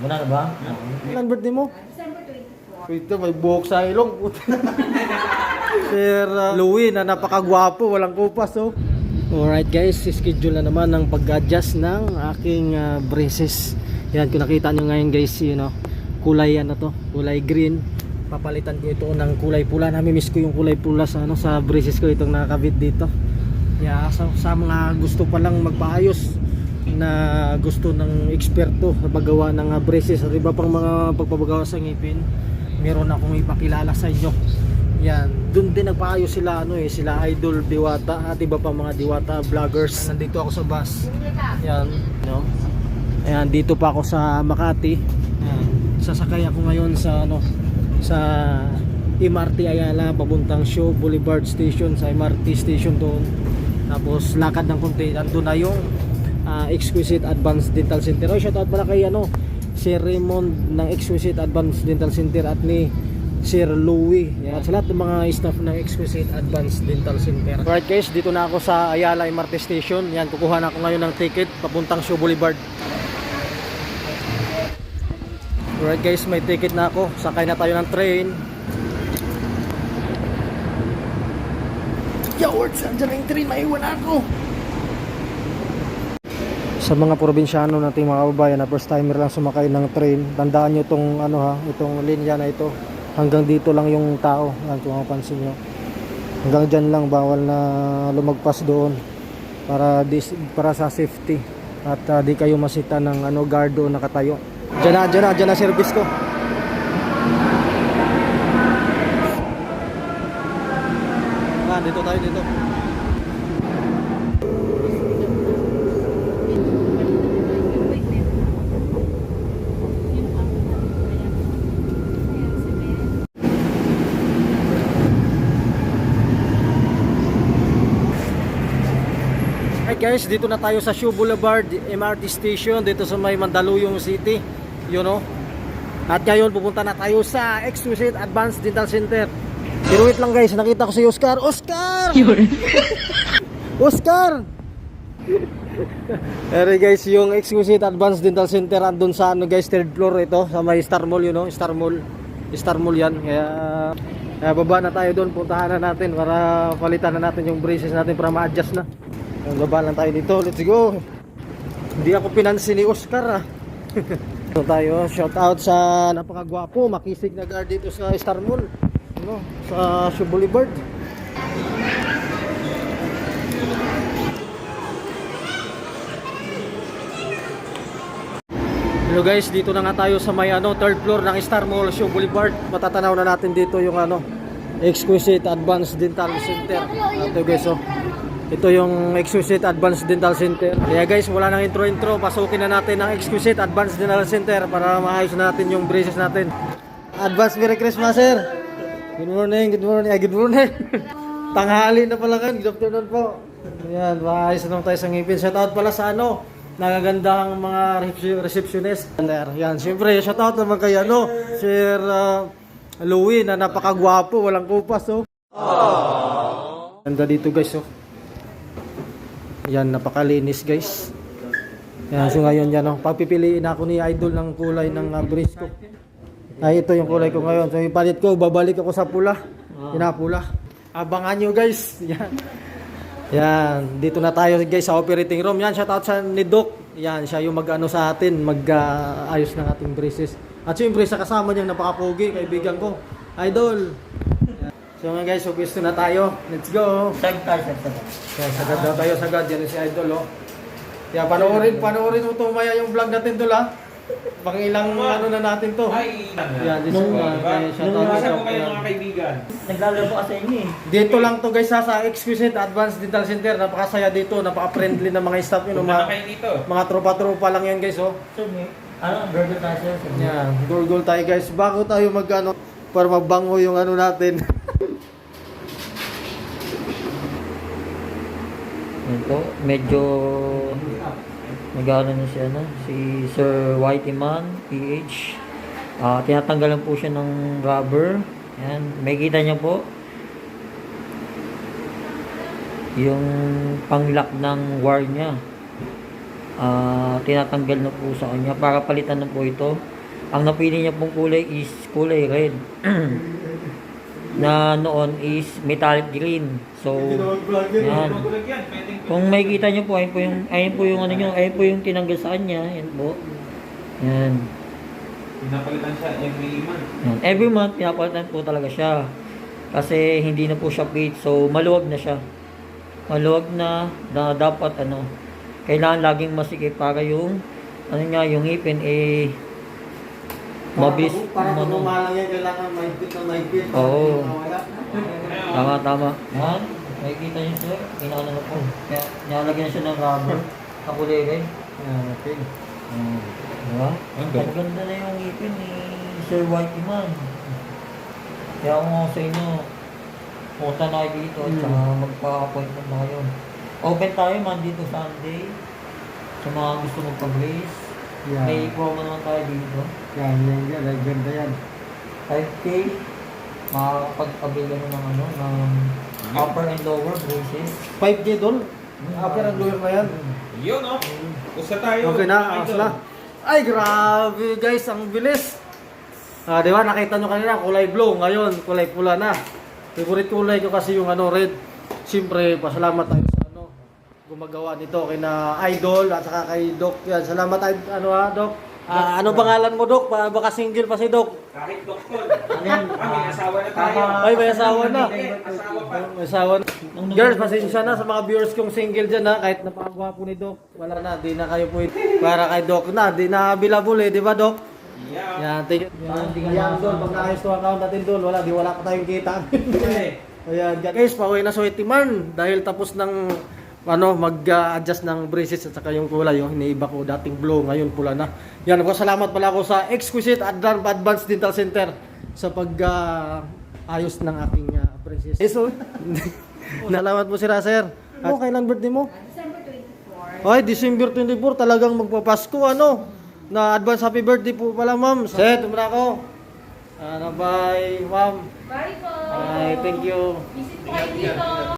Wala na ba? Ilan birthday mo? December 24. Ito, may buhok sa ilong. Sir uh, Louie na napakagwapo, walang kupas oh. Alright guys, schedule na naman ng pag-adjust ng aking uh, braces. Yan, kung nakita nyo ngayon guys, you know, kulay ano to, kulay green. Papalitan ko ito ng kulay pula. Nami-miss ko yung kulay pula sa ano sa braces ko itong nakakabit dito. Yeah, sa, sa mga gusto pa lang magpaayos na gusto ng eksperto sa paggawa ng uh, braces at iba pang mga pagpapagawa sa ngipin meron akong ipakilala sa inyo. Yan. Doon din nagpaayos sila ano eh sila idol diwata at iba pang mga diwata vloggers. Nandito ako sa bus. Yan. No? Ayan dito pa ako sa Makati. Yan. sasakay ako ngayon sa ano sa MRT Ayala papuntang Show Boulevard Station sa MRT station doon. Tapos lakad ng konti. Andun na yung ah, Exquisite Advanced Dental Center. Oh, shout out pala kay ano Sir Raymond ng Exquisite Advanced Dental Center at ni Sir Louie. Yan. at sa lahat ng mga staff ng Exquisite Advanced Dental Center. Alright guys dito na ako sa Ayala MRT Station. Yan kukuha na ako ngayon ng ticket papuntang Show Boulevard. Alright guys may ticket na ako. Sakay na tayo ng train. Yawards, andyan yung train, maiwan ako. Sa mga probinsyano nating mga kababayan na first timer lang sumakay ng train, tandaan nyo itong ano ha, itong linya na ito. Hanggang dito lang yung tao, yan kung mapansin nyo. Hanggang dyan lang, bawal na lumagpas doon para dis, para sa safety at ah, di kayo masita ng ano guard nakatayo. Diyan na, diyan na, diyan na service ko. Ah, dito tayo dito. Guys, dito na tayo sa Shoe Boulevard MRT Station dito sa may Mandaluyong City, you know. At ngayon pupunta na tayo sa Exquisite Advanced Dental Center. Pero wait lang guys, nakita ko si Oscar. Oscar! Oscar! Pero guys, yung Exquisite Advanced Dental Center andun sa ano guys, third floor ito sa may Star Mall, you know, Star Mall. Star Mall yan. Kaya, kaya baba na tayo doon, puntahan na natin para palitan na natin yung braces natin para ma-adjust na. Baba lang tayo dito, let's go. Hindi ako pinansin ni Oscar ah. Ito tayo, shout out sa napakagwapo, makisig na guard dito sa Star Mall. Ano, sa Shoe Boulevard. Hello guys, dito na nga tayo sa may ano, third floor ng Star Mall Shoe Boulevard. Matatanaw na natin dito yung ano, Exquisite Advanced Dental Center. Ito guys, oh. Ito yung Exquisite Advanced Dental Center. Kaya guys, wala nang intro-intro. Pasukin na natin ang Exquisite Advanced Dental Center para maayos natin yung braces natin. Advance Merry Christmas, sir. Good morning, good morning. Ay, good morning. Tanghali na pala kan. Good afternoon po. Ayan, maayos na tayo sa ngipin. Shout out pala sa ano, nagagandang mga recep- receptionist. Yan, siyempre, shout out naman kay ano, Sir uh, Louie na napakagwapo, walang kupas, oh. Ganda dito guys, oh. Yan, napakalinis guys. Yan, so ngayon yan, oh. Pagpipiliin ako ni Idol ng kulay ng uh, brace ko. Ay, ito yung kulay ko ngayon. So, ipalit ko, babalik ako sa pula. Pinapula. Abangan nyo guys. Yan. Yan, dito na tayo guys sa operating room. Yan, shout out sa ni Doc. Yan, siya yung mag-ano sa atin, mag-ayos ng ating braces. At siyempre sa kasama niyang napakapogi, kaibigan ko. Idol. So nga guys, umpisa na tayo. Let's go. Sag tayo, sag tayo. Kaya sagad daw tayo, sagad. Yan si Idol, oh. Kaya panoorin, panoorin mo to maya yung vlog natin to la. Pang ilang ano na natin to. Ay, Yan, this Nung- is uh, kay shout out sa po kayo mga kaibigan. Naglalaro po kasi inyo eh. Dito lang to guys ha, sa Exquisite Advanced Dental Center. Napakasaya dito, napaka-friendly ng mga staff yun. Mga, kayo dito. mga tropa-tropa lang yan guys, oh. So, ano, burger tayo sir. So, Yan, gurgul tayo guys. Bago tayo magano para mabango yung ano natin. Yan po, medyo nag-ano na siya, no? si Sir Whitey Man, PH. Ah, tinatanggalan po siya ng rubber. Yan, may kita niyo po. Yung panglock ng wire niya. ah, tinatanggal na po sa kanya para palitan na po ito. Ang napili niya pong kulay is kulay red. na noon is metallic green. So, yan. Kung makikita niyo po, ayun po yung, ayun po yung ano niyo, ayun po yung tinanggal sa kanya. Yan po. Yan. Pinapalitan siya every month. Yan. Every month, pinapalitan po talaga siya. Kasi hindi na po siya paid. So, maluwag na siya. Maluwag na na dapat ano, kailangan laging masikip para yung ano nga, yung ngipin eh mabis. Para kung umalang yan, kailangan mahigpit na mahigpit. Oo. Tama, tama. Yan. Makikita niyo sir, inaano na po. Kaya nilalagyan siya ng rubber. Kakulay rin. Yan, okay. Hmm. Diba? Ang Ang ganda na yung ngipin ni Sir Whitey Man. Kaya ako sa inyo, punta na dito at Mm. saka magpa-appointment na kayo. Open tayo Monday to Sunday. Sa mga gusto magpa-brace. Yan. May promo naman tayo dito. Yan, yan, yan. Ang ganda yan. 5K, makakapag-avail ng ano, ng upper and lower braces. 5K doon. Upper and lower na yan. Yun, oh. Gusto tayo. Okay na, ayos na. Ay, grabe guys, ang bilis. Ah, di ba, nakita nyo kanina, kulay blue. Ngayon, kulay pula na. Favorite kulay ko kasi yung ano, red. Siyempre, pasalamat tayo ano, gumagawa nito kay na Idol at saka kay Doc. Yan, salamat ano ha, Doc. Ah, ano pangalan mo, Doc? Pa, baka single pa si Doc. Kahit doktor. Ano yan? Ah, may asawa na tayo. Ay, may asawa na. Asawa pa. May asawa na. Girls, pasensya na sa mga viewers kong single dyan ha. Kahit napakagwapo ni Doc. Wala na, di na kayo po para kay Doc na. Di na available eh, di ba Doc? Yeah. Yan, thank you. Yan, Yan, Dol. Pag naayos to account natin, Dol. Wala, di wala pa tayong kita. Ayan, guys, pauwi na sa Itiman. Dahil tapos ng ano, mag-adjust ng braces at saka yung kulay, yung iniiba ko dating blue, ngayon pula na. Yan, ako salamat pala ako sa Exquisite Advan- Advanced Dental Center sa pag ah, ayos ng aking uh, braces. So, salamat po sila, sir. Ano, kailan birthday mo? December 24. Ay, December 24, talagang magpapasko, ano? Na advance happy birthday po pala, ma'am. Set, tumula ako. Ano, bye, ma'am. Bye po. Bye, thank you. Visit po kayo dito.